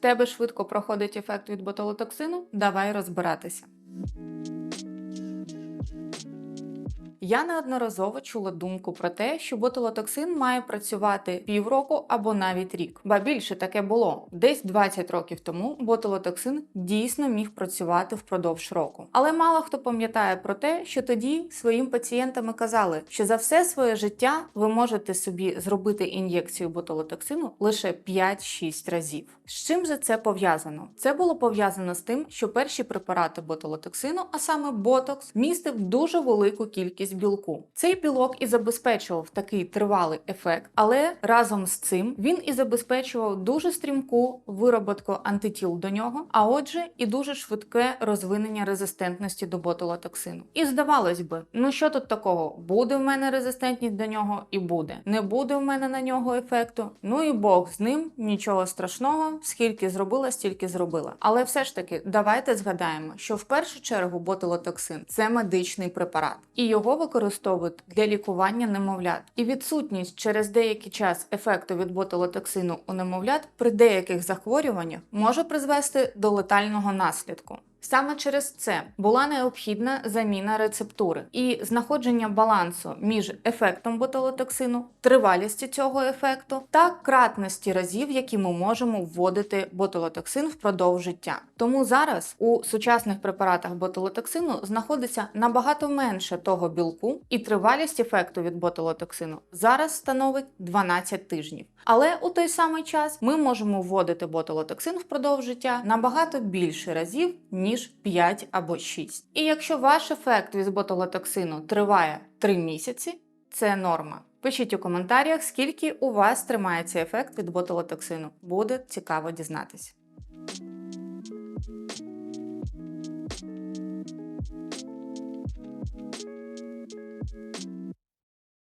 тебе швидко проходить ефект від ботулотоксину? Давай розбиратися. Я неодноразово чула думку про те, що ботулотоксин має працювати півроку або навіть рік. Ба більше таке було. Десь 20 років тому ботулотоксин дійсно міг працювати впродовж року. Але мало хто пам'ятає про те, що тоді своїм пацієнтам казали, що за все своє життя ви можете собі зробити ін'єкцію ботулотоксину лише 5-6 разів. З чим же це пов'язано? Це було пов'язано з тим, що перші препарати ботулотоксину, а саме ботокс, містив дуже велику кількість білку. Цей білок і забезпечував такий тривалий ефект, але разом з цим він і забезпечував дуже стрімку вироботку антитіл до нього, а отже, і дуже швидке розвинення резистентності до ботулотоксину. І здавалось би, ну що тут такого? Буде в мене резистентність до нього і буде. Не буде в мене на нього ефекту. Ну і Бог з ним, нічого страшного, скільки зробила, стільки зробила. Але все ж таки, давайте згадаємо, що в першу чергу ботулотоксин це медичний препарат, і його використовують для лікування немовлят. І відсутність через деякий час ефекту від ботулотоксину у немовлят при деяких захворюваннях може призвести до летального наслідку. Саме через це була необхідна заміна рецептури і знаходження балансу між ефектом ботулотоксину, тривалістю цього ефекту та кратності разів, які ми можемо вводити ботулотоксин впродовж життя. Тому зараз у сучасних препаратах ботулотоксину знаходиться набагато менше того білку, і тривалість ефекту від ботулотоксину зараз становить 12 тижнів. Але у той самий час ми можемо вводити ботулотоксин впродовж життя набагато більше разів, ніж 5 або 6. І якщо ваш ефект від ботулотоксину триває 3 місяці, це норма. Пишіть у коментарях, скільки у вас тримається ефект від ботулотоксину. Буде цікаво дізнатися.